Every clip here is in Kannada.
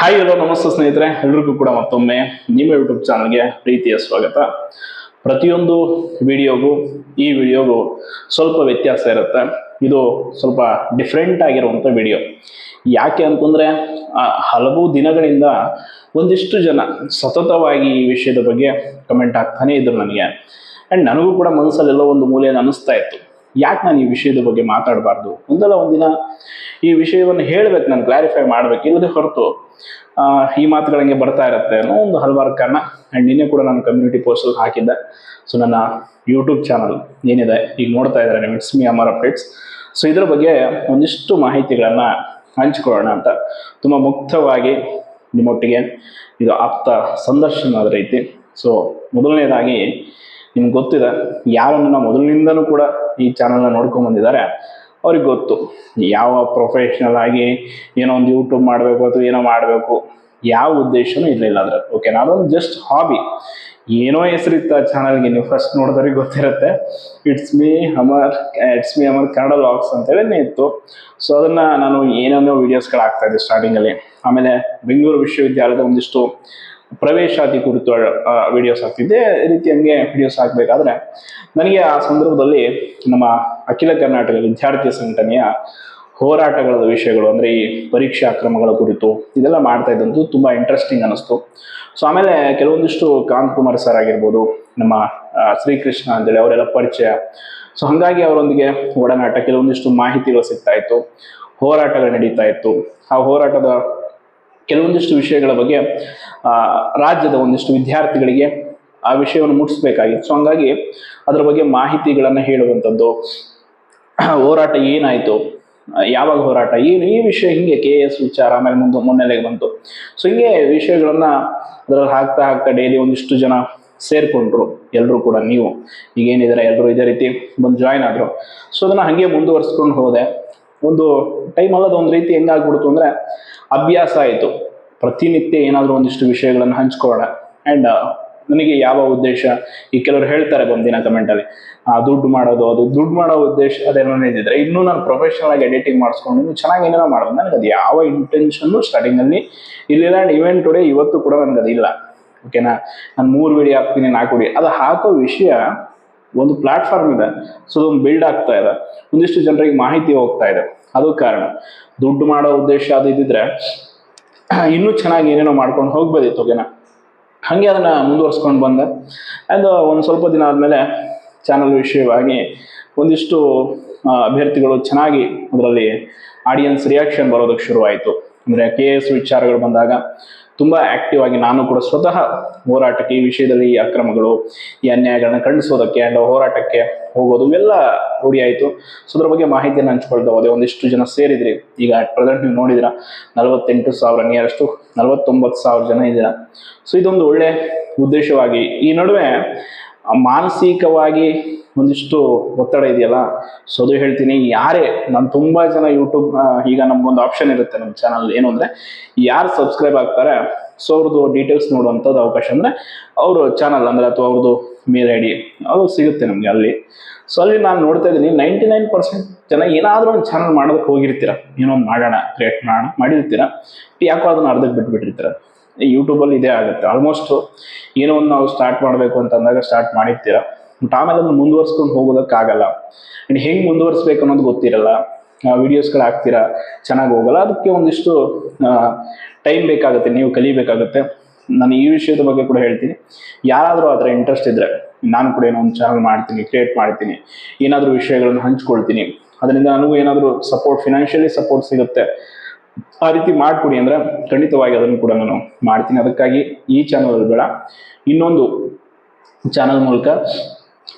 ಹಾಯ್ ಹಲೋ ನಮಸ್ತೆ ಸ್ನೇಹಿತರೆ. ಎಲ್ರಿಗೂ ಕೂಡ ಮತ್ತೊಮ್ಮೆ ನಿಮ್ಮ ಯೂಟ್ಯೂಬ್ ಚಾನಲ್ಗೆ ಪ್ರೀತಿಯ ಸ್ವಾಗತ. ಪ್ರತಿಯೊಂದು ವಿಡಿಯೋಗೂ ಈ ವಿಡಿಯೋಗೂ ಸ್ವಲ್ಪ ವ್ಯತ್ಯಾಸ ಇರುತ್ತೆ. ಇದು ಸ್ವಲ್ಪ ಡಿಫ್ರೆಂಟ್ ಆಗಿರುವಂಥ ವಿಡಿಯೋ ಯಾಕೆ ಅಂತಂದರೆ ಹಲವು ದಿನಗಳಿಂದ ಒಂದಿಷ್ಟು ಜನ ಸತತವಾಗಿ ಈ ವಿಷಯದ ಬಗ್ಗೆ ಕಮೆಂಟ್ ಆಗ್ತಾನೇ ಇದ್ರು ನನಗೆ. ಆ್ಯಂಡ್ ನನಗೂ ಕೂಡ ಮನಸ್ಸಲ್ಲೆಲ್ಲೋ ಒಂದು ಮೂಲೆಯನ್ನು ಅನಿಸ್ತಾ ಇತ್ತು. ಯಾಕೆ ನಾನು ಈ ವಿಷಯದ ಬಗ್ಗೆ ಮಾತಾಡಬಾರ್ದು? ಒಂದಲ್ಲ ಒಂದಿನ ಈ ವಿಷಯವನ್ನು ಹೇಳ್ಬೇಕು, ನಾನು ಕ್ಲಾರಿಫೈ ಮಾಡ್ಬೇಕು, ಇಲ್ಲದೆ ಹೊರತು ಈ ಮಾತುಗಳಂಗೆ ಬರ್ತಾ ಇರುತ್ತೆ ಅನ್ನೋ ಒಂದು ಹಲವಾರು ಕಾರಣ. ಆ್ಯಂಡ್ ನಿನ್ನೆ ಕೂಡ ನಾನು ಕಮ್ಯುನಿಟಿ ಪೋಸ್ಟಲ್ಲಿ ಹಾಕಿದ್ದೆ. ಸೊ ನನ್ನ ಯೂಟ್ಯೂಬ್ ಚಾನಲ್ ಏನಿದೆ, ಈಗ ನೋಡ್ತಾ ಇದ್ದಾರೆ ನೀವು. It's me Amar updates so ಇದ್ರ ಬಗ್ಗೆ ಒಂದಿಷ್ಟು ಮಾಹಿತಿಗಳನ್ನು ಹಂಚಿಕೊಳ್ಳೋಣ ಅಂತ. ತುಂಬ ಮುಕ್ತವಾಗಿ ನಿಮ್ಮೊಟ್ಟಿಗೆ ಇದು ಆಪ್ತ ಸಂದರ್ಶನದ ರೀತಿ ಸೊ ಮೊದಲನೇದಾಗಿ ನಿಮ್ಗೆ ಗೊತ್ತಿದೆ, ಯಾರನ್ನ ಮೊದಲಿನಿಂದನೂ ಕೂಡ ಈ ಚಾನಲ್ನ ನೋಡ್ಕೊಂಡ್ ಬಂದಿದ್ದಾರೆ. ಅವ್ರಿಗೆ ಗೊತ್ತು. ಯಾವ ಪ್ರೊಫೆಷ್ನಲ್ ಆಗಿ ಏನೋ ಒಂದು ಯೂಟ್ಯೂಬ್ ಮಾಡಬೇಕು ಅಥವಾ ಏನೋ ಮಾಡಬೇಕು, ಯಾವ ಉದ್ದೇಶನೂ ಇರಲಿಲ್ಲ ಅದ್ರ ಓಕೆನಾ ಅದೊಂದು ಜಸ್ಟ್ ಹಾಬಿ ಏನೋ ಹೆಸರಿತ್ತು ಆ ಚಾನಲ್ಗೆ ನೀವು ಫಸ್ಟ್ ನೋಡಿದವ್ರಿಗೆ ಗೊತ್ತಿರುತ್ತೆ. It's me Amar it's me Amar Kannada logs ಅಂತೇಳಿ ಇತ್ತು. ಸೊ ಅದನ್ನ ನಾನು ಏನೇನೋ ವೀಡಿಯೋಸ್ಗಳು ಇದ್ದೆ ಸ್ಟಾರ್ಟಿಂಗಲ್ಲಿ ಆಮೇಲೆ ಬೆಂಗಳೂರು ವಿಶ್ವವಿದ್ಯಾಲಯದ ಒಂದಿಷ್ಟು ಪ್ರವೇಶಾತಿ ಕುರಿತು ವಿಡಿಯೋಸ್ ಆಗ್ತಿದ್ದೆ ರೀತಿ ಹಂಗೆ ವಿಡಿಯೋಸ್ ಹಾಕಬೇಕಾದ್ರೆ, ನನಗೆ ಆ ಸಂದರ್ಭದಲ್ಲಿ ನಮ್ಮ ಅಖಿಲ ಕರ್ನಾಟಕ ವಿದ್ಯಾರ್ಥಿ ಸಂಘಟನೆಯ ಹೋರಾಟಗಳ ವಿಷಯಗಳು, ಅಂದರೆ ಈ ಪರೀಕ್ಷಾ ಕ್ರಮಗಳ ಕುರಿತು ಇದೆಲ್ಲ ಮಾಡ್ತಾ ಇದ್ದಂತೂ ತುಂಬ ಇಂಟ್ರೆಸ್ಟಿಂಗ್ ಅನ್ನಿಸ್ತು. ಸೊ ಆಮೇಲೆ ಕೆಲವೊಂದಿಷ್ಟು ಕಾಂತ್ ಕುಮಾರ್ ಸರ್ ಆಗಿರ್ಬೋದು, ನಮ್ಮ ಶ್ರೀಕೃಷ್ಣ ಅಂತೇಳಿ ಅವರೆಲ್ಲ ಪರಿಚಯ. ಸೊ ಹಾಗಾಗಿ ಅವರೊಂದಿಗೆ ಒಡನಾಟ ಕೆಲವೊಂದಿಷ್ಟು ಮಾಹಿತಿಗಳು ಸಿಗ್ತಾ ಇತ್ತು, ಹೋರಾಟಗಳು ನಡೀತಾ ಇತ್ತು. ಆ ಹೋರಾಟದ ಕೆಲವೊಂದಿಷ್ಟು ವಿಷಯಗಳ ಬಗ್ಗೆ ರಾಜ್ಯದ ಒಂದಿಷ್ಟು ವಿದ್ಯಾರ್ಥಿಗಳಿಗೆ ಆ ವಿಷಯವನ್ನು ಮುಟ್ಟಿಸ್ಬೇಕಾಗಿತ್ತು ಸೊ ಹಂಗಾಗಿ ಅದರ ಬಗ್ಗೆ ಮಾಹಿತಿಗಳನ್ನು ಹೇಳುವಂಥದ್ದು ಹೋರಾಟ ಏನಾಯಿತು? ಯಾವಾಗ ಹೋರಾಟ? ಏನು ಈ ವಿಷಯ ಹಿಂಗೆ ಕೆ ಎಸ್ ವಿಚಾರ, ಆಮೇಲೆ ಮುಂದೆ ಮುನ್ನೆಲೆಗೆ ಬಂತು. ಸೊ ಹಿಂಗೆ ವಿಷಯಗಳನ್ನ ಅದರಲ್ಲಿ ಹಾಕ್ತಾ ಹಾಕ್ತಾ ಡೈಲಿ ಒಂದಿಷ್ಟು ಜನ ಸೇರ್ಕೊಂಡ್ರು ಎಲ್ಲರೂ ಕೂಡ ನೀವು. ಈಗ ಏನಿದ್ರೆ? ಎಲ್ಲರೂ ಇದೇ ರೀತಿ ಬಂದು ಜಾಯ್ನ್ ಆದ್ರು. ಸೊ ಅದನ್ನ ಹಾಗೆ ಮುಂದುವರ್ಸ್ಕೊಂಡು ಹೋದೆ. ಒಂದು ಟೈಮ್ ಅಲ್ಲದ ಒಂದು ರೀತಿ ಹೆಂಗಾಗ್ಬಿಡ್ತು ಅಂದ್ರೆ, ಅಭ್ಯಾಸ ಆಯಿತು. ಪ್ರತಿನಿತ್ಯ ಏನಾದರೂ ಒಂದಿಷ್ಟು ವಿಷಯಗಳನ್ನು ಹಂಚ್ಕೊಳ್ಳೋಣ. ಆ್ಯಂಡ್ ನನಗೆ ಯಾವ ಉದ್ದೇಶ? ಈ ಕೆಲವರು ಹೇಳ್ತಾರೆ ಒಂದಿನ ಕಮೆಂಟಲ್ಲಿ ದುಡ್ಡು ಮಾಡೋದು, ಅದು ದುಡ್ಡು ಮಾಡೋ ಉದ್ದೇಶ ಅದೇನೋ ಇದ್ದಿದ್ರೆ ಇನ್ನೂ ನಾನು ಪ್ರೊಫೆಷನಲ್ ಆಗಿ ಎಡಿಟಿಂಗ್ ಮಾಡಿಸ್ಕೊಂಡು ಇನ್ನು ಚೆನ್ನಾಗಿ ಏನೇನೋ ಮಾಡೋದು. ನನಗೆ ಅದು ಯಾವ ಇಂಟೆನ್ಷನ್ನು ಸ್ಟಾರ್ಟಿಂಗಲ್ಲಿ ಇಲ್ಲಿಲ್ಲ ಆ್ಯಂಡ್ ಇವೆಂಟ್ ಟುಡೇ ಇವತ್ತು ಕೂಡ ನನಗೆ ಅದಿಲ್ಲ ಓಕೆನಾ ನಾನು ಮೂರು ವಿಡಿಯೋ ಹಾಕ್ತೀನಿ, ನಾಲ್ಕು ವಿಡಿಯೋ ಅದು ಹಾಕೋ ವಿಷಯ ಒಂದು ಪ್ಲಾಟ್ಫಾರ್ಮ್ ಇದೆ. ಸೊ ಅದೊಂದು ಬಿಲ್ಡ್ ಆಗ್ತಾ ಇದೆ. ಒಂದಿಷ್ಟು ಜನರಿಗೆ ಮಾಹಿತಿ ಹೋಗ್ತಾ ಇದೆ. ಅದು ಕಾರಣ. ದುಡ್ಡು ಮಾಡೋ ಉದ್ದೇಶ ಅದು ಇದ್ದಿದ್ರೆ ಇನ್ನೂ ಚೆನ್ನಾಗಿ ಏನೇನೋ ಮಾಡ್ಕೊಂಡು ಹೋಗ್ಬೋದಿತ್ತು ಓಕೆನಾ ಹಾಗೆ ಅದನ್ನು ಮುಂದುವರ್ಸ್ಕೊಂಡು ಬಂದೆ. ಆ್ಯಂಡ್ ಒಂದು ಸ್ವಲ್ಪ ದಿನ ಆದಮೇಲೆ ಚಾನಲ್ ವಿಷಯವಾಗಿ ಒಂದಿಷ್ಟು ಅಭ್ಯರ್ಥಿಗಳು ಚೆನ್ನಾಗಿ ಅದರಲ್ಲಿ ಆಡಿಯನ್ಸ್ ರಿಯಾಕ್ಷನ್ ಬರೋದಕ್ಕೆ ಶುರುವಾಯಿತು. ಅಂದರೆ ಕೆ ಎಸ್ ವಿಚಾರಗಳು ಬಂದಾಗ ತುಂಬ ಆಕ್ಟಿವ್ ಆಗಿ ನಾನು ಕೂಡ ಸ್ವತಃ ಹೋರಾಟಕ್ಕೆ ಈ ವಿಷಯದಲ್ಲಿ ಈ ಅಕ್ರಮಗಳು, ಈ ಅನ್ಯಾಯಗಳನ್ನ ಖಂಡಿಸೋದಕ್ಕೆ ಅಂಡ್ ಹೋರಾಟಕ್ಕೆ ಹೋಗೋದು ಇವೆಲ್ಲ ರೂಢಿ ಆಯಿತು. ಸೊ ಅದ್ರ ಬಗ್ಗೆ ಮಾಹಿತಿಯನ್ನು ಹಂಚ್ಕೊಳ್ತಾ ಹೋದೆ. ಒಂದಿಷ್ಟು ಜನ ಸೇರಿದ್ರಿ. ಈಗ ಅಟ್ ಪ್ರೆಸೆಂಟ್ ನೀವು ನೋಡಿದಿರ ನಲವತ್ತೆಂಟು ಸಾವಿರ ನಿಯರಷ್ಟು ನಲವತ್ತೊಂಬತ್ತು ಸಾವಿರ ಜನ ಇದ್ದೀರಾ. ಸೊ ಇದೊಂದು ಒಳ್ಳೆ ಉದ್ದೇಶವಾಗಿ ಈ ನಡುವೆ ಮಾನಸಿಕವಾಗಿ ಒಂದಿಷ್ಟು ಒತ್ತಡ ಇದೆಯಲ್ಲ? ಸೊ ಅದು ಹೇಳ್ತೀನಿ. ಯಾರೇ, ನಾನು ತುಂಬ ಜನ ಯೂಟ್ಯೂಬ್ ಈಗ ನಮ್ಗೊಂದು ಆಪ್ಷನ್ ಇರುತ್ತೆ ನಮ್ಮ ಚಾನಲ್ ಏನು ಅಂದ್ರೆ, ಯಾರು ಸಬ್ಸ್ಕ್ರೈಬ್ ಆಗ್ತಾರೆ ಸೊ ಅವ್ರದ್ದು ಡೀಟೇಲ್ಸ್ ನೋಡುವಂಥದ್ದು ಅವಕಾಶ ಅಂದ್ರೆ, ಅವರು ಚಾನಲ್ ಅಂದ್ರೆ ಅಥವಾ ಅವ್ರದ್ದು ಮೇಲ್ ಐ ಡಿ ಅದು ಸಿಗುತ್ತೆ ನಮಗೆ ಅಲ್ಲಿ. ಸೊ ಅಲ್ಲಿ ನಾನು ನೋಡ್ತಾ ಇದ್ದೀನಿ ನೈಂಟಿ ನೈನ್ ಪರ್ಸೆಂಟ್ ಜನ ಏನಾದರೂ ಒಂದು ಚಾನಲ್ ಮಾಡೋದಕ್ಕೆ ಹೋಗಿರ್ತೀರ? ಏನೋ ಒಂದು ಮಾಡೋಣ ಕ್ರಿಯೇಟ್ ಮಾಡೋಣ, ಮಾಡಿರ್ತೀರ? ಯಾಕೋ ಅದನ್ನ ಅರ್ಧಕ್ಕೆ ಬಿಟ್ಬಿಟ್ಟಿರ್ತೀರ? ಯೂಟ್ಯೂಬಲ್ಲಿ ಇದೇ ಆಗುತ್ತೆ. ಆಲ್ಮೋಸ್ಟ್ ಏನೋ ಒಂದು ನಾವು ಸ್ಟಾರ್ಟ್ ಮಾಡಬೇಕು ಅಂತಂದಾಗ ಸ್ಟಾರ್ಟ್ ಮಾಡಿರ್ತೀರ? ಬಟ್ ಆಮೇಲೆ ಅದನ್ನು ಮುಂದುವರ್ಸ್ಕೊಂಡು ಹೋಗೋದಕ್ಕಾಗಲ್ಲ. ಆ್ಯಂಡ್ ಹೆಂಗೆ ಮುಂದುವರ್ಸ್ಬೇಕು ಅನ್ನೋದು ಗೊತ್ತಿರಲ್ಲ. ವಿಡಿಯೋಸ್ಗಳು ಹಾಕ್ತೀರಾ? ಚೆನ್ನಾಗಿ ಹೋಗಲ್ಲ. ಅದಕ್ಕೆ ಒಂದಿಷ್ಟು ಟೈಮ್ ಬೇಕಾಗುತ್ತೆ. ನೀವು ಕಲಿಬೇಕಾಗುತ್ತೆ. ನಾನು ಈ ವಿಷಯದ ಬಗ್ಗೆ ಕೂಡ ಹೇಳ್ತೀನಿ. ಯಾರಾದರೂ ಆ ಥರ ಇಂಟ್ರೆಸ್ಟ್ ಇದ್ದರೆ ನಾನು ಕೂಡ ಏನೋ ಒಂದು ಚಾನಲ್ ಮಾಡ್ತೀನಿ ಕ್ರಿಯೇಟ್ ಮಾಡ್ತೀನಿ. ಏನಾದರೂ ವಿಷಯಗಳನ್ನು ಹಂಚ್ಕೊಳ್ತೀನಿ. ಅದರಿಂದ ನನಗೂ ಏನಾದರೂ ಸಪೋರ್ಟ್ ಫಿನಾನ್ಷಿಯಲಿ ಸಪೋರ್ಟ್ ಸಿಗುತ್ತೆ. ಆ ರೀತಿ ಮಾಡಿಕೊಡಿ ಅಂದರೆ ಖಂಡಿತವಾಗಿ ಅದನ್ನು ಕೂಡ ನಾನು ಮಾಡ್ತೀನಿ. ಅದಕ್ಕಾಗಿ ಈ ಚಾನಲ್ ಬೇಡ ಇನ್ನೊಂದು ಚಾನಲ್ ಮೂಲಕ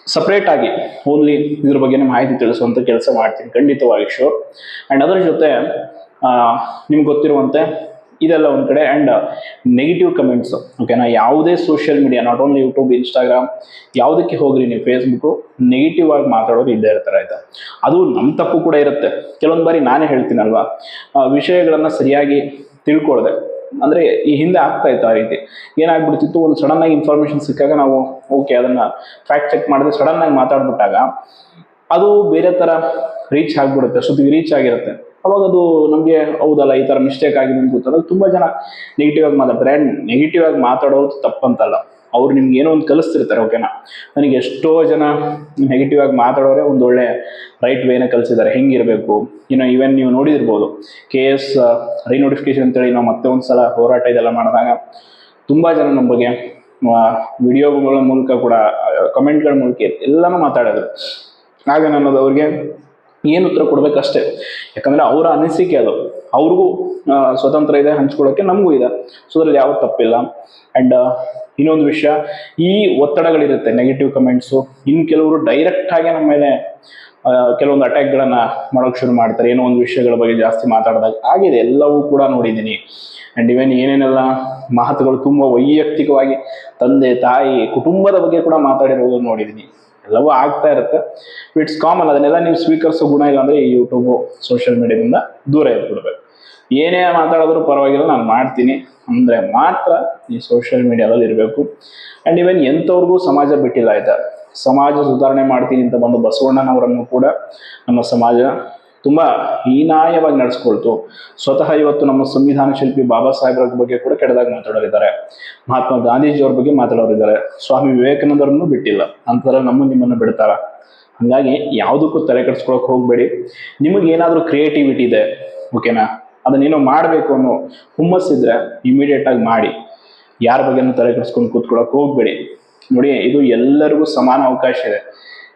ಸಪ್ರೇಟ್ ಆಗಿ ಓನ್ಲಿ ಇದ್ರ ಬಗ್ಗೆ ಮಾಹಿತಿ ತಿಳಿಸುವಂಥ ಕೆಲಸ ಮಾಡ್ತೀನಿ ಖಂಡಿತವಾಗಿ ಶೋರ್ ಆ್ಯಂಡ್ ಅದರ ಜೊತೆ ನಿಮ್ಗೆ ಗೊತ್ತಿರುವಂತೆ ಇದೆಲ್ಲ ಒಂದು ಕಡೆ ಆ್ಯಂಡ್ ನೆಗೆಟಿವ್ ಕಮೆಂಟ್ಸು ಓಕೆನಾ ಯಾವುದೇ social media not only YouTube Instagram ಯಾವುದಕ್ಕೆ ಹೋಗ್ರಿ ನೀವು? ಫೇಸ್ಬುಕ್ಕು ನೆಗೆಟಿವ್ ಆಗಿ ಮಾತಾಡೋದು ಇದ್ದೇ ಇರ್ತಾರೆ ಆಯ್ತಾ? ಅದು ನಮ್ಮ ತಪ್ಪು ಕೂಡ ಇರುತ್ತೆ. ಕೆಲವೊಂದು ಬಾರಿ ನಾನೇ ಹೇಳ್ತೀನಲ್ವಾ? ವಿಷಯಗಳನ್ನ ಸರಿಯಾಗಿ ತಿಳ್ಕೊಳ್ದೆ. ಅಂದರೆ ಈ ಹಿಂದೆ ಆಗ್ತಾ ಇತ್ತು ಆ ರೀತಿ. ಏನಾಗ್ಬಿಡ್ತಿತ್ತು, ಒಂದು ಸಡನ್ ಆಗಿ ಇನ್ಫಾರ್ಮೇಶನ್ ಸಿಕ್ಕಾಗ ನಾವು ಓಕೆ ಅದನ್ನ ಫ್ಯಾಕ್ಟ್ ಚೆಕ್ ಮಾಡಿದ್ರೆ ಸಡನ್ ಆಗಿ ಮಾತಾಡ್ಬಿಟ್ಟಾಗ ಅದು ಬೇರೆ ಥರ ರೀಚ್ ಆಗ್ಬಿಡುತ್ತೆ ಸುದ್ದಿ ರೀಚ್ ಆಗಿರುತ್ತೆ. ಅವಾಗ ಅದು ನಮಗೆ, ಹೌದಲ್ಲ, ಈ ಥರ ಮಿಸ್ಟೇಕ್ ಆಗಿದೆ ಅಂತ ಗೊತ್ತಾದಾಗ ತುಂಬ ಜನ ನೆಗೆಟಿವ್ ಆಗಿ ಮಾತಾಡ್ತಾರೆ. ನೆಗೆಟಿವ್ ಆಗಿ ಮಾತಾಡೋದು ತಪ್ಪಂತಲ್ಲ. ಅವ್ರು ನಿಮ್ಗೆ ಏನೋ ಒಂದು ಕಲಿಸ್ತಿರ್ತಾರೆ ಓಕೆನಾ ನನಗೆ ಎಷ್ಟೋ ಜನ ನೆಗೆಟಿವ್ ಆಗಿ ಮಾತಾಡೋರೆ ಒಂದು ಒಳ್ಳೆ ರೈಟ್ ವೇನ ಕಲಿಸಿದ್ದಾರೆ, ಹೆಂಗಿರಬೇಕು? ಇನ್ನು ಈವನ್ ನೀವು ನೋಡಿದಿರ್ಬೋದು ಕೆ ಎಸ್ ರಿನೋಟಿಫಿಕೇಶನ್ ಅಂತೇಳಿ ನಾವು ಮತ್ತೆ ಒಂದು ಸಲ ಹೋರಾಟ ಇದೆಲ್ಲ ಮಾಡಿದಾಗ ತುಂಬ ಜನ ನಮ್ಮ ಬಗ್ಗೆ ವಿಡಿಯೋಗಳ ಮೂಲಕ ಕೂಡ ಕಮೆಂಟ್ಗಳ ಮೂಲಕ ಎಲ್ಲನೂ ಮಾತಾಡೋದು ಆಗ ನನ್ನದು ಅವ್ರಿಗೆ ಏನು ಉತ್ತರ ಕೊಡ್ಬೇಕಷ್ಟೇ? ಯಾಕಂದ್ರೆ ಅವರ ಅನಿಸಿಕೆ ಅದು. ಅವ್ರಿಗೂ ಸ್ವತಂತ್ರ ಇದೆ, ಹಂಚ್ಕೊಳ್ಳೋಕೆ ನಮಗೂ ಇದೆ. ಸೊ ಅದ್ರಲ್ಲಿ ಯಾವ ತಪ್ಪಿಲ್ಲ. ಆ್ಯಂಡ್ ಇನ್ನೊಂದು ವಿಷಯ, ಈ ಒತ್ತಡಗಳಿರುತ್ತೆ ನೆಗೆಟಿವ್ ಕಮೆಂಟ್ಸು ಇನ್ನು ಕೆಲವರು ಡೈರೆಕ್ಟ್ ಆಗಿ ನಮ್ಮ ಮೇಲೆ ಕೆಲವೊಂದು ಅಟ್ಯಾಕ್ಗಳನ್ನು ಮಾಡೋಕೆ ಶುರು ಮಾಡ್ತಾರೆ. ಏನೋ ಒಂದು ವಿಷಯಗಳ ಬಗ್ಗೆ ಜಾಸ್ತಿ ಮಾತಾಡಿದಾಗ ಆಗಿದೆ. ಎಲ್ಲವೂ ಕೂಡ ನೋಡಿದ್ದೀನಿ. ಆ್ಯಂಡ್ ಇವನ್ ಏನೇನೆಲ್ಲ ಮಾತುಗಳು ತುಂಬ ವೈಯಕ್ತಿಕವಾಗಿ ತಂದೆ, ತಾಯಿ, ಕುಟುಂಬದ ಬಗ್ಗೆ ಕೂಡ ಮಾತಾಡಿರೋದು ನೋಡಿದ್ದೀನಿ. ಎಲ್ಲವೂ ಆಗ್ತಾ ಇರುತ್ತೆ. ಇಟ್ಸ್ ಕಾಮನ್ ಅದನ್ನೆಲ್ಲ ನೀವು ಸ್ವೀಕರಿಸೋ ಗುಣ ಇಲ್ಲ ಅಂದರೆ ಈ ಯೂಟ್ಯೂಬು ಸೋಷಿಯಲ್ ಮೀಡಿಯಾದಿಂದ ದೂರ ಇದ್ಬಿಡ್ಬೇಕು ಏನೇ ಮಾತಾಡಿದ್ರು ಪರವಾಗಿಲ್ಲ, ನಾನು ಮಾಡ್ತೀನಿ. ಅಂದರೆ ಮಾತ್ರ ಈ ಸೋಷಿಯಲ್ ಮೀಡಿಯಾದಲ್ಲಿ ಇರಬೇಕು. ಆ್ಯಂಡ್ ಇವನ್ ಎಂಥವ್ರಿಗೂ ಸಮಾಜ ಬಿಟ್ಟಿಲ್ಲ ಆಯ್ತಾ? ಸಮಾಜ ಸುಧಾರಣೆ ಮಾಡ್ತೀನಿ ಅಂತ ಬಂದು ಬಸವಣ್ಣನವರನ್ನು ಕೂಡ ನಮ್ಮ ಸಮಾಜ ತುಂಬ ಹೀನಾಯವಾಗಿ ನಡೆಸ್ಕೊಳ್ತು. ಸ್ವತಃ ಇವತ್ತು ನಮ್ಮ ಸಂವಿಧಾನ ಶಿಲ್ಪಿ ಬಾಬಾ ಸಾಹೇಬ್ರ ಬಗ್ಗೆ ಕೂಡ ಕೆಡದಾಗ ಮಾತಾಡೋರಿದ್ದಾರೆ. ಮಹಾತ್ಮ ಗಾಂಧೀಜಿಯವ್ರ ಬಗ್ಗೆ ಮಾತಾಡೋರಿದ್ದಾರೆ. ಸ್ವಾಮಿ ವಿವೇಕಾನಂದರನ್ನು ಬಿಟ್ಟಿಲ್ಲ. ಅಂತರ ನಮ್ಮ ನಿಮ್ಮನ್ನು ಬಿಡ್ತಾರ? ಹಾಗಾಗಿ ಯಾವುದಕ್ಕೂ ತಲೆ ಕೆಡಿಸ್ಕೊಳಕ್ ಹೋಗಬೇಡಿ. ನಿಮಗೆ ಏನಾದರೂ ಕ್ರಿಯೇಟಿವಿಟಿ ಇದೆ, ಓಕೆನಾ? ಅದನ್ನೇನೋ ಮಾಡಬೇಕು ಅನ್ನೋ ಹುಮ್ಮಸ್ಸಿದ್ರೆ ಇಮಿಡಿಯೇಟ್ ಆಗಿ ಮಾಡಿ. ಯಾರ ಬಗ್ಗೆನೂ ತಲೆ ಕೆಡಿಸ್ಕೊಂಡು ಕೂತ್ಕೊಳಕ್ ಹೋಗ್ಬೇಡಿ. ನೋಡಿ, ಇದು ಎಲ್ಲರಿಗೂ ಸಮಾನ ಅವಕಾಶ ಇದೆ.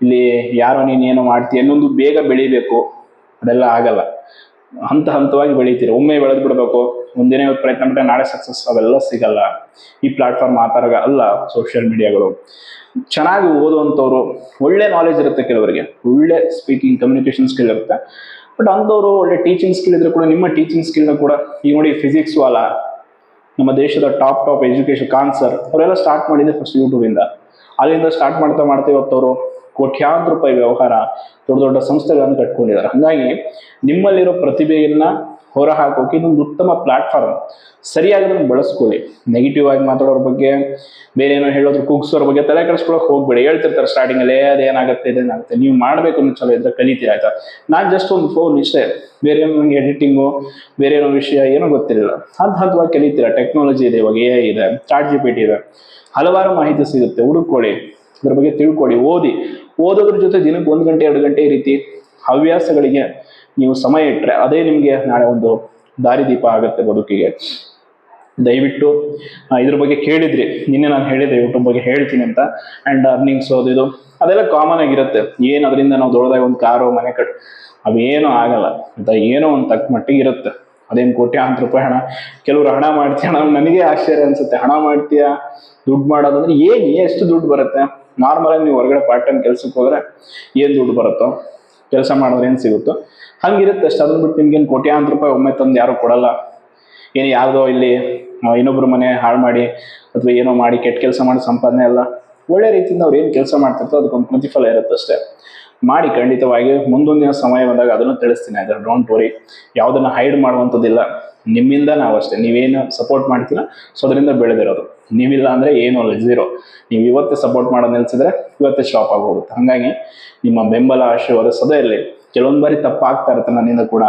ಇಲ್ಲಿ ಯಾರೋ ನೀನೇನೋ ಮಾಡ್ತೀಯ ಅನ್ನೊಂದು ಬೇಗ ಬೆಳಿಬೇಕು. ಅದೆಲ್ಲ ಆಗಲ್ಲ. ಹಂತ ಹಂತವಾಗಿ ಬೆಳಿತೀರಿ. ಒಮ್ಮೆ ಬೆಳೆದು ಬಿಡಬೇಕು. ಒಂದಿನ ಪ್ರಯತ್ನ ಬಿಟ್ಟರೆ ನಾಳೆ ಸಕ್ಸಸ್ ಅವೆಲ್ಲ ಸಿಗಲ್ಲ. ಈ ಪ್ಲಾಟ್ಫಾರ್ಮ್ ಆ ಅಲ್ಲ ಸೋಷಿಯಲ್ ಮೀಡಿಯಾಗಳು ಚೆನ್ನಾಗಿ ಓದುವಂಥವ್ರು, ಒಳ್ಳೆ ನಾಲೆಜ್ ಇರುತ್ತೆ ಕೆಲವರಿಗೆ. ಒಳ್ಳೆ ಸ್ಪೀಕಿಂಗ್ ಕಮ್ಯುನಿಕೇಷನ್ ಸ್ಕಿಲ್ ಇರುತ್ತೆ. ಬಟ್ ಅಂಥವ್ರು ಒಳ್ಳೆ ಟೀಚಿಂಗ್ ಸ್ಕಿಲ್ ಇದ್ರೆ ಕೂಡ, ನಿಮ್ಮ ಟೀಚಿಂಗ್ ಸ್ಕಿಲ್ನ ಕೂಡ ಈಗ ನೋಡಿ ಫಿಸಿಕ್ಸ್ ವಾಲ ನಮ್ಮ ದೇಶದ ಟಾಪ್ ಟಾಪ್ ಎಜುಕೇಶನ್ ಕಾನ್ಸರ್ ಅವರೆಲ್ಲ ಸ್ಟಾರ್ಟ್ ಮಾಡಿದ್ದೆ ಫಸ್ಟ್ ಯೂಟ್ಯೂಬಿಂದ ಅಲ್ಲಿಂದ ಸ್ಟಾರ್ಟ್ ಮಾಡ್ತಾ ಮಾಡ್ತಾ ಇವತ್ತು ಅವರು ಕೋಟ್ಯಾಂತರ ರೂಪಾಯಿ ವ್ಯವಹಾರ ದೊಡ್ಡ ದೊಡ್ಡ ಸಂಸ್ಥೆಗಳನ್ನು ಕಟ್ಕೊಂಡಿದ್ದಾರೆ. ಹಾಗಾಗಿ ನಿಮ್ಮಲ್ಲಿರೋ ಪ್ರತಿಭೆಯನ್ನ ಹೊರ ಹಾಕೋಕೆ ಇದೊಂದು ಉತ್ತಮ ಪ್ಲಾಟ್ಫಾರ್ಮ್ ಸರಿಯಾಗಿ ಬಳಸ್ಕೊಳ್ಳಿ. ನೆಗೆಟಿವ್ ಆಗಿ ಮಾತಾಡೋರ ಬಗ್ಗೆ, ಬೇರೆ ಏನೋ ಹೇಳೋದ್ರ ಕುಗ್ಸೋರ ಬಗ್ಗೆ ತಲೆ ಕೆಡಿಸ್ಕೊಳಕ್ ಹೋಗ್ಬೇಡಿ. ಹೇಳ್ತಿರ್ತಾರೆ ಸ್ಟಾರ್ಟಿಂಗ್ ಅಲ್ಲೇ, ಅದೇನಾಗುತ್ತೆ, ಇದೇನಾಗುತ್ತೆ. ನೀವು ಮಾಡಬೇಕು ಅನ್ನೋ ಚಲೋ ಇದ್ರೆ ಕಲಿತೀರ, ಆಯ್ತಾ? ನಾನು ಜಸ್ಟ್ ಒಂದು ಫೋನ್ ಇಷ್ಟೇ. ಬೇರೆ ಏನೋ ನನಗೆ ಎಡಿಟಿಂಗು ಬೇರೆ ಏನೋ ವಿಷಯ ಏನೋ ಗೊತ್ತಿರಲಿಲ್ಲ. ಹಂತ ಹಂತವಾಗಿ ಕಲಿತೀರ ಟೆಕ್ನಾಲಜಿ ಇದೆ, ಇವಾಗ ಎ ಇದೆ ಚಾಟ್ ಜಿ ಇದೆ. ಹಲವಾರು ಮಾಹಿತಿ ಸಿಗುತ್ತೆ ಹುಡುಕೊಳ್ಳಿ ಅದ್ರ ಬಗ್ಗೆ ತಿಳ್ಕೊಳ್ಳಿ, ಓದಿ. ಓದೋದ್ರ ಜೊತೆ ದಿನಕ್ಕೆ ಒಂದು ಗಂಟೆ, ಎರಡು ಗಂಟೆ ಈ ರೀತಿ ಹವ್ಯಾಸಗಳಿಗೆ ನೀವು ಸಮಯ ಇಟ್ಟರೆ ಅದೇ ನಿಮಗೆ ನಾಳೆ ಒಂದು ದಾರಿದೀಪ ಆಗುತ್ತೆ ಬದುಕಿಗೆ. ದಯವಿಟ್ಟು ಇದ್ರ ಬಗ್ಗೆ ಕೇಳಿದ್ರಿ. ನಿನ್ನೆ ನಾನು ಹೇಳಿದೆ ಯೂಟ್ಯೂಬ್ ಬಗ್ಗೆ ಹೇಳ್ತೀನಿ ಅಂತ. ಆ್ಯಂಡ್ ಅರ್ನಿಂಗ್ಸ್ ಅದು ಇದು. ಅದೆಲ್ಲ ಕಾಮನ್ ಆಗಿರುತ್ತೆ. ಏನು ಅದರಿಂದ ನಾವು ದೊಡ್ಡದಾಗಿ ಒಂದು ಕಾರು, ಮನೆ ಕಟ್, ಅವೇನೂ ಆಗಲ್ಲ. ಅಂತ ಏನೋ ಒಂದು ತಕ್ಕ ಮಟ್ಟಿಗೆ ಇರುತ್ತೆ. ಅದೇನು ಕೋಟ್ಯಾಂತರ ರೂಪಾಯಿ ಹಣ, ಕೆಲವರು ಹಣ ಮಾಡ್ತೀಯ? ನನಗೆ ಆಶ್ಚರ್ಯ ಅನ್ಸುತ್ತೆ. ಹಣ ಮಾಡ್ತೀಯಾ? ದುಡ್ಡು ಮಾಡೋದಂದ್ರೆ ಏನು, ಎಷ್ಟು ದುಡ್ಡು ಬರುತ್ತೆ? ನಾರ್ಮಲಾಗಿ ನೀವು ಹೊರಗಡೆ ಪಾರ್ಟ್ ಟೈಮ್ ಕೆಲ್ಸಕ್ಕೆ ಹೋದ್ರೆ ಏನು ದುಡ್ಡು ಬರುತ್ತೋ ಕೆಲಸ ಮಾಡಿದ್ರೆ ಏನು ಸಿಗುತ್ತೋ ಹಂಗಿರುತ್ತೆ ಅಷ್ಟು. ಅದನ್ನ ಬಿಟ್ಟು ನಿಮ್ಗೇನು ಕೋಟ್ಯಾಂತರ ರೂಪಾಯಿ ಒಮ್ಮೆ ತಂದು ಯಾರು ಕೊಡಲ್ಲ. ಏನು ಯಾವುದೋ ಇಲ್ಲಿ ಇನ್ನೊಬ್ರ ಮನೆ ಹಾಳು ಮಾಡಿ ಅಥವಾ ಏನೋ ಮಾಡಿ ಕೆಟ್ಟ ಕೆಲಸ ಮಾಡಿ ಸಂಪಾದನೆ ಅಲ್ಲ, ಒಳ್ಳೆ ರೀತಿಯಿಂದ ಅವ್ರು ಏನು ಕೆಲಸ ಮಾಡ್ತಿರ್ತೋ ಅದಕ್ಕೊಂದು ಪ್ರತಿಫಲ ಇರುತ್ತೆ ಅಷ್ಟೇ. ಮಾಡಿ ಖಂಡಿತವಾಗಿ ಮುಂದೊಂದಿನ ಸಮಯ ಬಂದಾಗ ಅದನ್ನು ತಿಳಿಸ್ತೀನಿ ಅದರ ಡೋಂಟ್ ವರಿ ಯಾವುದನ್ನು ಹೈಡ್ ಮಾಡುವಂಥದ್ದಿಲ್ಲ. ನಿಮ್ಮಿಂದ ನಾವು ಅಷ್ಟೇ ನೀವೇನು ಸಪೋರ್ಟ್ ಮಾಡ್ತೀರ? ಸೊ ಅದರಿಂದ ಬೆಳೆದಿರೋದು. ನೀವಿಲ್ಲ ಅಂದರೆ ಏನು ಅಲ್ಲ ಝೀರೋ ನೀವು ಇವತ್ತೇ ಸಪೋರ್ಟ್ ಮಾಡೋದು ನಿಲ್ಸಿದ್ರೆ ಇವತ್ತೇ ಸ್ಟಾಪ್ ಆಗೋಗುತ್ತೆ. ಹಾಗಾಗಿ ನಿಮ್ಮ ಬೆಂಬಲ, ಆಶೀರ್ವಾದ ಸದಾ ಇರಲಿ. ಕೆಲವೊಂದು ಬಾರಿ ತಪ್ಪಾಗ್ತಾ ಇರುತ್ತೆ ನನ್ನಿಂದ ಕೂಡ.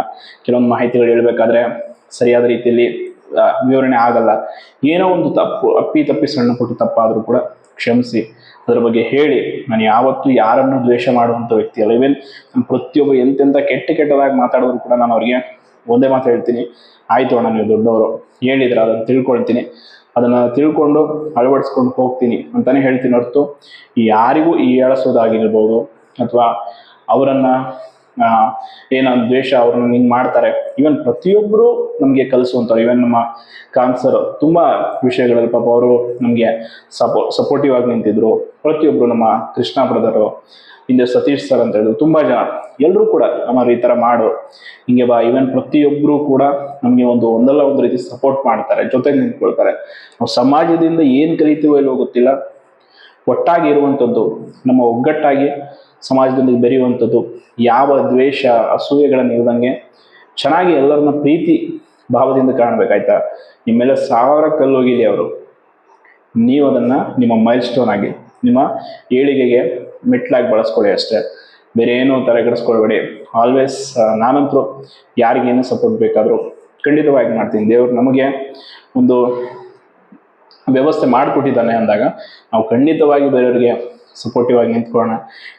ಕೆಲವೊಂದು ಮಾಹಿತಿಗಳು ಹೇಳಬೇಕಾದ್ರೆ ಸರಿಯಾದ ರೀತಿಯಲ್ಲಿ ವಿವರಣೆ ಆಗಲ್ಲ. ಏನೋ ಒಂದು ತಪ್ಪು, ಅಪ್ಪಿ ತಪ್ಪಿ, ಸಣ್ಣ ಪುಟ್ಟ ತಪ್ಪಾದರೂ ಕೂಡ ಕ್ಷಮಿಸಿ. ಅದರ ಬಗ್ಗೆ ಹೇಳಿ. ನಾನು ಯಾವತ್ತೂ ಯಾರನ್ನು ದ್ವೇಷ ಮಾಡುವಂಥ ವ್ಯಕ್ತಿ ಅಲ್ಲ. ಇವನ್ ನಾನು ಪ್ರತಿಯೊಬ್ಬ ಎಂತೆಂಥ ಕೆಟ್ಟ ಕೆಟ್ಟದಾಗಿ ಮಾತಾಡೋರು ಕೂಡ ನಾನು ಅವ್ರಿಗೆ ಒಂದೇ ಮಾತು ಹೇಳ್ತೀನಿ. ಆಯಿತು ಅಣ್ಣ, ನೀವು ದೊಡ್ಡವರು. ಹೇಳಿದ್ರೆ ಅದನ್ನು ತಿಳ್ಕೊಳ್ತೀನಿ. ಅದನ್ನು ತಿಳ್ಕೊಂಡು ಅಳವಡಿಸ್ಕೊಂಡು ಹೋಗ್ತೀನಿ ಅಂತಲೇ ಹೇಳ್ತೀನಿ ಹೊರತು. ಯಾರಿಗೂ ಈ ಹೇಳಿಸೋದಾಗಿರ್ಬೋದು ಅಥವಾ ಅವರನ್ನು ಏನೋ ದ್ವೇಷ ಅವ್ರನ್ನ ಹಿಂಗೆ ಮಾಡ್ತಾರೆ. ಇವನ್ ಪ್ರತಿಯೊಬ್ಬರು ನಮಗೆ ಕಲಿಸುವಂಥವ್ರು ಇವನ್ ನಮ್ಮ ಕಾನ್ಸರ್ ತುಂಬ ವಿಷಯಗಳಲ್ಲಿ ಪಾಪ ಅವರು ನಮಗೆ ಸಪೋ ಸಪೋರ್ಟಿವ್ ಆಗಿ ನಿಂತಿದ್ರು. ಪ್ರತಿಯೊಬ್ಬರು ನಮ್ಮ ಕೃಷ್ಣ ಬ್ರದರು ಹಿಂದೆ ಸತೀಶ್ ಸರ್ ಅಂತ ಹೇಳಿದ್ರು, ತುಂಬ ಜನ. ಎಲ್ಲರೂ ಕೂಡ ನಮ್ಮ ಈ ಥರ ಮಾಡು. ಹಿಂಗೆ ಬಾ. ಇವನ್ ಪ್ರತಿಯೊಬ್ಬರು ಕೂಡ ನಮಗೆ ಒಂದು ಒಂದಲ್ಲ ಒಂದು ರೀತಿ ಸಪೋರ್ಟ್ ಮಾಡ್ತಾರೆ, ಜೊತೆಗೆ ನಿಂತ್ಕೊಳ್ತಾರೆ. ನಾವು ಸಮಾಜದಿಂದ ಏನು ಕಲಿತೀವೋ ಇಲ್ಲೋ ಗೊತ್ತಿಲ್ಲ. ಒಟ್ಟಾಗಿ ಇರುವಂಥದ್ದು, ನಮ್ಮ ಒಗ್ಗಟ್ಟಾಗಿ ಸಮಾಜದಲ್ಲಿ ಬೆರೆಯುವಂಥದ್ದು, ಯಾವ ದ್ವೇಷ, ಅಸೂಯೆಗಳನ್ನು ಇಲ್ದಂಗೆ ಚೆನ್ನಾಗಿ ಎಲ್ಲರನ್ನ ಪ್ರೀತಿ ಭಾವದಿಂದ ಕಾಣಬೇಕಾಯ್ತಾ? ನಿಮ್ಮೆಲ್ಲ ಸಾವಿರ ಕಲ್ಲೋಗಿದೆ ಅವರು. ನೀವು ಅದನ್ನು ನಿಮ್ಮ ಮೈಲ್ ಸ್ಟೋನ್ ಆಗಿ, ನಿಮ್ಮ ಏಳಿಗೆಗೆ ಮೆಟ್ಲಾಗಿ ಬಳಸ್ಕೊಳ್ಳಿ ಅಷ್ಟೇ. ಬೇರೆ ಏನು ತರಗಡಿಸ್ಕೊಳ್ಬೇಡಿ ಆಲ್ವೇಸ್ ನಾನಂತರೂ ಯಾರಿಗೇನು ಸಪೋರ್ಟ್ ಬೇಕಾದರೂ ಖಂಡಿತವಾಗಿ ಮಾಡ್ತೀನಿ. ದೇವರು ನಮಗೆ ಒಂದು ವ್ಯವಸ್ಥೆ ಮಾಡಿಕೊಟ್ಟಿದ್ದಾನೆ ಅಂದಾಗ ನಾವು ಖಂಡಿತವಾಗಿ ಬೇರೆಯವರಿಗೆ ಸಪೋರ್ಟಿವ್ ಆಗಿ ನಿಂತ್ಕೊಳ್ಳೋಣ.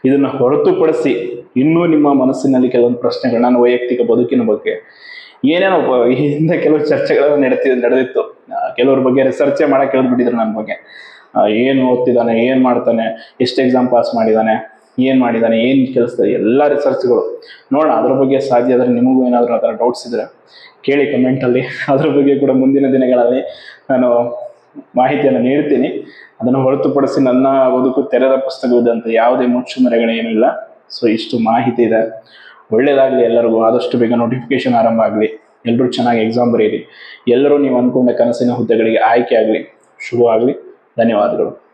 ಇದನ್ನ ಹೊರತುಪಡಿಸಿ ಇನ್ನೂ ನಿಮ್ಮ ಮನಸ್ಸಿನಲ್ಲಿ ಕೆಲವೊಂದು ಪ್ರಶ್ನೆಗಳು, ನಾನು ವೈಯಕ್ತಿಕ ಬದುಕಿನ ಬಗ್ಗೆ ಏನೇನೋ ಹಿಂದೆ ಕೆಲವು ಚರ್ಚೆಗಳನ್ನು ನಡೆತಿ, ನಡೆದಿತ್ತು. ಕೆಲವ್ರ ಬಗ್ಗೆ ರಿಸರ್ಚೆ ಮಾಡಕ್ಕೆ ಹೇಳ್ಬಿಟ್ಟಿದ್ರು ನನ್ನ ಬಗ್ಗೆ. ಏನು ಓದ್ತಿದ್ದಾನೆ, ಏನು ಮಾಡ್ತಾನೆ, ಎಷ್ಟು ಎಕ್ಸಾಮ್ ಪಾಸ್ ಮಾಡಿದ್ದಾನೆ ಏನು ಮಾಡಿದ್ದಾನೆ ಏನು ಕೆಲಸ, ಎಲ್ಲ ರಿಸರ್ಚ್ಗಳು ನೋಡೋಣ, ಅದ್ರ ಬಗ್ಗೆ ಸಾಧ್ಯ ಆದರೆ ನಿಮಗೂ ಏನಾದರೂ ಆ ಥರ ಡೌಟ್ಸ್ ಇದ್ದರೆ ಕೇಳಿ ಕಮೆಂಟಲ್ಲಿ ಅದ್ರ ಬಗ್ಗೆ ಕೂಡ ಮುಂದಿನ ದಿನಗಳಲ್ಲಿ ನಾನು ಮಾಹಿತಿಯನ್ನು ನೀಡ್ತೀನಿ. ಅದನ್ನು ಹೊರತುಪಡಿಸಿ ನನ್ನ ಬದುಕು ತೆರೆದ ಪುಸ್ತಕವಿದ್ದಂಥ ಯಾವುದೇ ಮುಚ್ಚುಮರೆಗಳು ಏನೂ ಏನಿಲ್ಲ ಸೊ ಇಷ್ಟು ಮಾಹಿತಿ ಇದೆ. ಒಳ್ಳೇದಾಗಲಿ ಎಲ್ಲರಿಗೂ, ಆದಷ್ಟು ಬೇಗ ನೋಟಿಫಿಕೇಶನ್ ಆರಂಭ ಆಗಲಿ. ಎಲ್ಲರೂ ಚೆನ್ನಾಗಿ ಎಕ್ಸಾಮ್ ಬರೀರಿ. ಎಲ್ಲರೂ ನೀವು ಅಂದ್ಕೊಂಡ ಕನಸಿನ ಹುದ್ದೆಗಳಿಗೆ ಆಯ್ಕೆ ಆಗಲಿ. ಶುರು ಆಗಲಿ. ಧನ್ಯವಾದಗಳು.